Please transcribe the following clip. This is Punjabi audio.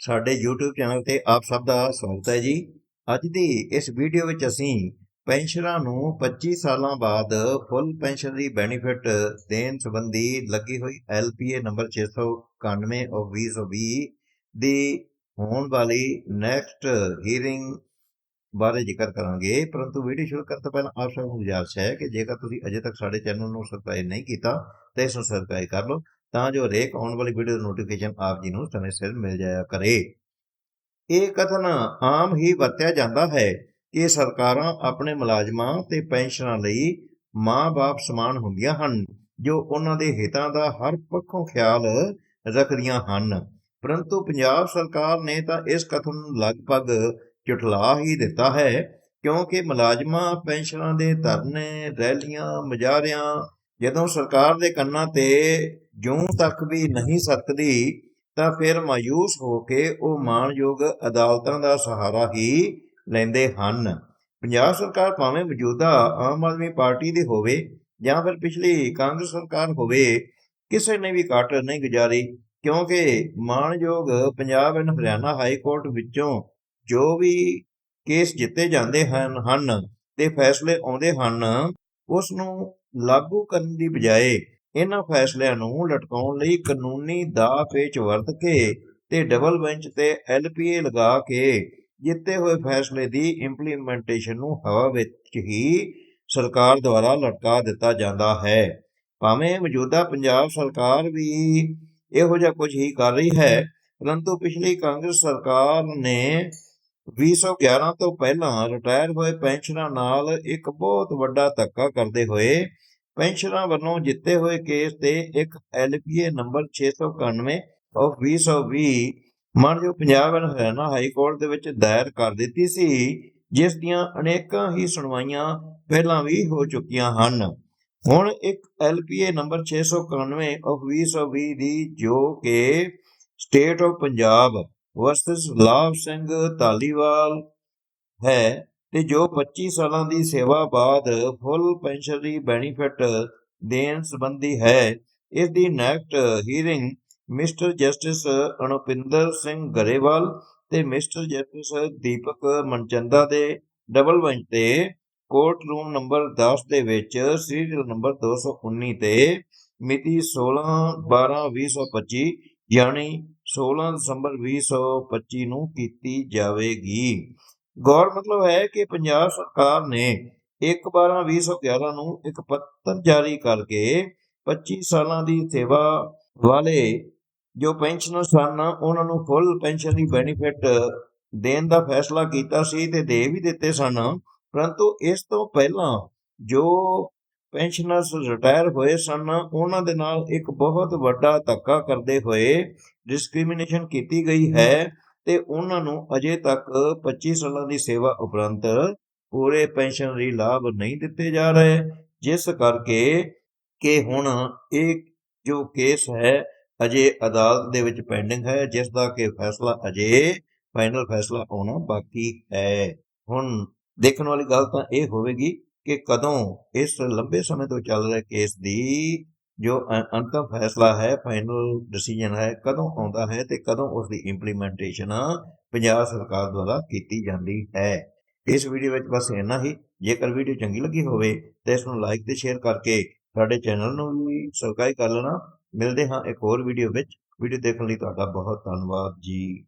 ਸਾਡੇ YouTube ਚੈਨਲ ਤੇ ਆਪ ਸਭ ਦਾ ਸਵਾਗਤ ਹੈ ਜੀ। ਅੱਜ ਦੀ ਇਸ ਵੀਡੀਓ ਵਿੱਚ ਅਸੀਂ ਪੈਨਸ਼ਨਰਾਂ ਨੂੰ 25 ਸਾਲਾਂ ਬਾਅਦ ਫੁੱਲ ਪੈਨਸ਼ਨ ਦੀ ਬੈਨੀਫਿਟ ਦੇਣ ਸੰਬੰਧੀ ਲੱਗੀ ਹੋਈ LPA ਨੰਬਰ 691 of 2020 ਦੀ ਹੋਣ ਵਾਲੀ ਨੈਕਸਟ ਹੀਅਰਿੰਗ ਬਾਰੇ ਜ਼ਿਕਰ ਕਰਾਂਗੇ। ਪਰੰਤੂ ਵੀਡੀਓ ਸ਼ੁਰੂ ਕਰਨ ਤੋਂ ਪਹਿਲਾਂ ਆਪ ਸਭ ਨੂੰ ਗੁਜ਼ਾਰਿਸ਼ ਹੈ ਕਿ ਜੇਕਰ ਤੁਸੀਂ ਅਜੇ ਤੱਕ ਸਾਡੇ ਚੈਨਲ ਨੂੰ ਸਬਸਕ੍ਰਾਈਬ ਨਹੀਂ ਕੀਤਾ, ਤਾਂ ਇਸ ਨੂੰ ਸਬਸਕ੍ਰਾਈਬ ਕਰ ਲਓ। ਤਾਂ ਜੋ ਰੇਕ ਆਉਣ ਵਾਲੀ ਵੀਡੀਓ ਦਾ ਨੋਟੀਫਿਕੇਸ਼ਨ ਆਪ ਜੀ ਨੂੰ ਸਮੇਂ ਸਿਰ ਮਿਲ ਜਾਇਆ ਕਰੇ। ਇਹ ਕਥਨ ਆਮ ਹੀ ਵਰਤਿਆ ਜਾਂਦਾ ਹੈ ਕਿ ਸਰਕਾਰਾਂ ਆਪਣੇ ਮੁਲਾਜ਼ਮਾਂ ਤੇ ਪੈਨਸ਼ਨਾਂ ਲਈ ਮਾਂ-ਬਾਪ ਸਮਾਨ ਹੁੰਦੀਆਂ ਹਨ, ਜੋ ਉਹਨਾਂ ਦੇ ਹਿੱਤਾਂ ਦਾ ਹਰ ਪੱਖੋਂ ਖਿਆਲ ਰੱਖਦੀਆਂ ਹਨ। ਪਰੰਤੂ ਪੰਜਾਬ ਸਰਕਾਰ ਨੇ ਤਾਂ ਇਸ ਕਥਨ ਨੂੰ ਲਗਭਗ ਝੁਠਲਾ ਹੀ ਦਿੱਤਾ ਹੈ, ਕਿਉਂਕਿ ਮੁਲਾਜ਼ਮਾਂ ਪੈਨਸ਼ਨਾਂ ਦੇ ਧਰਨੇ, ਰੈਲੀਆਂ, ਮੁਜ਼ਾਹਰਿਆਂ ਜਦੋਂ ਸਰਕਾਰ ਦੇ ਕੰਨਾਂ ਤੇ ਜੂੰ ਤੱਕ ਵੀ ਨਹੀਂ ਸਕਦੀ ਤਾਂ ਫਿਰ ਮਾਯੂਸ ਹੋ ਕੇ ਉਹ ਮਾਣਯੋਗ ਅਦਾਲਤਾਂ ਦਾ ਸਹਾਰਾ ਹੀ ਲੈਂਦੇ ਹਨ। ਪੰਜਾਬ ਸਰਕਾਰ ਭਾਵੇਂ ਮੌਜੂਦਾ ਆਮ ਆਦਮੀ ਪਾਰਟੀ ਦੀ ਹੋਵੇ ਜਾਂ ਫਿਰ ਪਿਛਲੀ ਕਾਂਗਰਸ ਸਰਕਾਰ ਹੋਵੇ, ਕਿਸੇ ਨੇ ਵੀ ਘਾਟ ਨਹੀਂ ਗੁਜ਼ਾਰੀ, ਕਿਉਂਕਿ ਮਾਣਯੋਗ Punjab and Haryana high court ਵਿੱਚੋਂ ਜੋ ਵੀ ਕੇਸ ਜਿੱਤੇ ਜਾਂਦੇ ਹਨ ਹਨ, ਤੇ ਫੈਸਲੇ ਆਉਂਦੇ ਹਨ, ਉਸ ਨੂੰ ਲਾਗੂ ਕਰਨ ਦੀ ਬਜਾਏ ਇਹਨਾਂ ਫੈਸਲਿਆਂ ਨੂੰ ਲਟਕਾਉਣ ਲਈ ਕਾਨੂੰਨੀ ਦਾ ਪੇਚ ਵਰਤ ਕੇ ਤੇ ਡਬਲ ਬੈਂਚ ਤੇ ਐਲਪੀਏ ਲਗਾ ਕੇ ਜਿੱਤੇ ਹੋਏ ਫੈਸਲੇ ਦੀ ਇੰਪਲੀਮੈਂਟੇਸ਼ਨ ਨੂੰ ਹਵਾ ਵਿੱਚ ਹੀ ਸਰਕਾਰ ਦੁਆਰਾ ਲਟਕਾ ਦਿੱਤਾ ਜਾਂਦਾ ਹੈ। ਭਾਵੇਂ ਮੌਜੂਦਾ ਪੰਜਾਬ ਸਰਕਾਰ ਵੀ ਇਹੋ ਜਿਹਾ ਕੁਝ ਹੀ ਕਰ ਰਹੀ ਹੈ, ਪਰੰਤੂ ਪਿਛਲੀ ਕਾਂਗਰਸ ਸਰਕਾਰ ਨੇ 2011 ਤੋਂ ਪਹਿਲਾਂ ਰਿਟਾਇਰ ਹੋਏ ਪੈਨਸ਼ਨਰਾਂ ਨਾਲ ਇੱਕ ਬਹੁਤ ਵੱਡਾ ਧੱਕਾ ਕਰਦੇ ਹੋਏ ਪੈਨਸ਼ਨਰਾਂ ਵੱਲੋਂ ਜਿੱਤੇ ਹੋਏ ਕੇਸ ਤੇ ਇੱਕ ਐਲਪੀਏ ਨੰਬਰ 691 ਆਫ 2020 ਮਾਨਯੋਗ Punjab and Haryana high court ਦੇ ਵਿੱਚ ਦਾਇਰ ਕਰ ਦਿੱਤੀ ਸੀ, ਜਿਸ ਦੀਆਂ ਅਨੇਕਾਂ ਹੀ ਸੁਣਵਾਈਆਂ ਪਹਿਲਾਂ ਵੀ ਹੋ ਚੁੱਕੀਆਂ ਹਨ। ਹੁਣ ਇੱਕ ਐਲਪੀਏ ਨੰਬਰ 691 ਆਫ 2020 ਦੀ ਜੋ ਕਿ ਸਟੇਟ ਆਫ ਪੰਜਾਬ ਵਰਸਸ ਲਾਭ ਸਿੰਘ ਧਾਲੀਵਾਲ ਹੈ ਤੇ ਜੋ 25 ਸਾਲਾਂ ਦੀ ਸੇਵਾ ਬਾਅਦ ਫੁੱਲ ਪੈਨਸ਼ਨ ਬੈਨੀਫਿਟ ਦੇਣ ਸੰਬੰਧੀ ਹੈ, ਇਸ ਦੀ next hearing mister justice Anupinder Singh Grewal ਤੇ ਮਿਸਟਰ ਜਸਟਿਸ ਦੀਪਕ ਮਨਚੰਦਾ ਦੇ ਡਬਲ ਬੈਂਚ ਤੇ ਕੋਰਟ ਰੂਮ ਨੰਬਰ 10 ਦੇ ਵਿੱਚ ਸੀਰੀਅਲ ਨੰਬਰ 219 ਤੇ ਮਿਤੀ 16 12 2025 ਯਾਨੀ 16 ਦਸੰਬਰ 2025 ਨੂੰ ਕੀਤੀ ਜਾਵੇਗੀ। ਗੌਰ ਮਤਲਬ ਹੈ ਕਿ ਪੰਜਾਬ ਸਰਕਾਰ ਨੇ 1/12/2011 ਨੂੰ ਇੱਕ ਪੱਤਰ ਜਾਰੀ ਕਰਕੇ 25 ਸਾਲਾਂ ਦੀ ਸੇਵਾ ਵਾਲੇ ਜੋ ਪੈਨਸ਼ਨਰ ਸਨ, ਉਹਨਾਂ ਨੂੰ ਫੁੱਲ ਪੈਨਸ਼ਨ ਦੀ ਬੈਨੀਫਿਟ ਦੇਣ ਦਾ ਫੈਸਲਾ ਕੀਤਾ ਸੀ ਤੇ ਦੇ ਵੀ ਦਿੱਤੇ ਸਨ। ਪਰੰਤੂ ਇਸ ਤੋਂ ਪਹਿਲਾਂ ਜੋ ਪੈਨਸ਼ਨਰਸ ਰਿਟਾਇਰ ਹੋਏ ਸਨ, ਉਹਨਾਂ ਦੇ ਨਾਲ ਇੱਕ ਬਹੁਤ ਵੱਡਾ ਧੱਕਾ ਕਰਦੇ ਹੋਏ ਡਿਸਕ੍ਰਿਮੀਨੇਸ਼ਨ ਕੀਤੀ ਗਈ ਹੈ ਤੇ ਉਹਨਾਂ ਨੂੰ ਅਜੇ ਤੱਕ 25 ਸਾਲਾਂ ਦੀ ਸੇਵਾ ਉਪਰੰਤ ਪੂਰੇ ਪੈਨਸ਼ਨਰੀ ਲਾਭ ਨਹੀਂ ਦਿੱਤੇ ਜਾ ਰਹੇ, ਜਿਸ ਕਰਕੇ ਕਿ ਹੁਣ ਇਹ ਜੋ ਕੇਸ ਹੈ ਅਜੇ ਅਦਾਲਤ ਦੇ ਵਿੱਚ ਪੈਂਡਿੰਗ ਹੈ ਜਿਸ ਦਾ ਕਿ ਫੈਸਲਾ ਅਜੇ ਫਾਈਨਲ ਫੈਸਲਾ ਆਉਣਾ ਬਾਕੀ ਹੈ। ਹੁਣ ਦੇਖਣ ਵਾਲੀ ਗੱਲ ਤਾਂ ਇਹ ਹੋਵੇਗੀ ਕਿ ਕਦੋਂ ਇਸ ਲੰਬੇ ਸਮੇਂ ਤੋਂ ਚੱਲ ਰਹੇ ਕੇਸ ਦੀ ਜੋ ਅੰਤਮ ਫੈਸਲਾ ਹੈ ਫਾਈਨਲ ਡਿਸੀਜਨ ਹੈ, ਕਦੋਂ ਆਉਂਦਾ ਹੈ ਤੇ ਕਦੋਂ ਉਸ ਦੀ ਇੰਪਲੀਮੈਂਟੇਸ਼ਨ ਪੰਜਾਬ ਸਰਕਾਰ ਦੁਆਰਾ ਕੀਤੀ ਜਾਂਦੀ ਹੈ। ਇਸ ਵੀਡੀਓ ਵਿੱਚ ਬਸ ਇੰਨਾ ਹੀ। ਜੇਕਰ ਵੀਡੀਓ ਚੰਗੀ ਲੱਗੀ ਹੋਵੇ ਤਾਂ ਇਸ ਨੂੰ ਲਾਈਕ ਤੇ ਸ਼ੇਅਰ ਕਰਕੇ ਸਾਡੇ ਚੈਨਲ ਨੂੰ ਵੀ ਸਬਸਕ੍ਰਾਈਬ ਕਰ ਲੈਣਾ। ਮਿਲਦੇ ਹਾਂ ਇੱਕ ਹੋਰ ਵੀਡੀਓ ਵਿੱਚ। ਵੀਡੀਓ ਦੇਖਣ ਲਈ ਤੁਹਾਡਾ ਬਹੁਤ ਧੰਨਵਾਦ ਜੀ।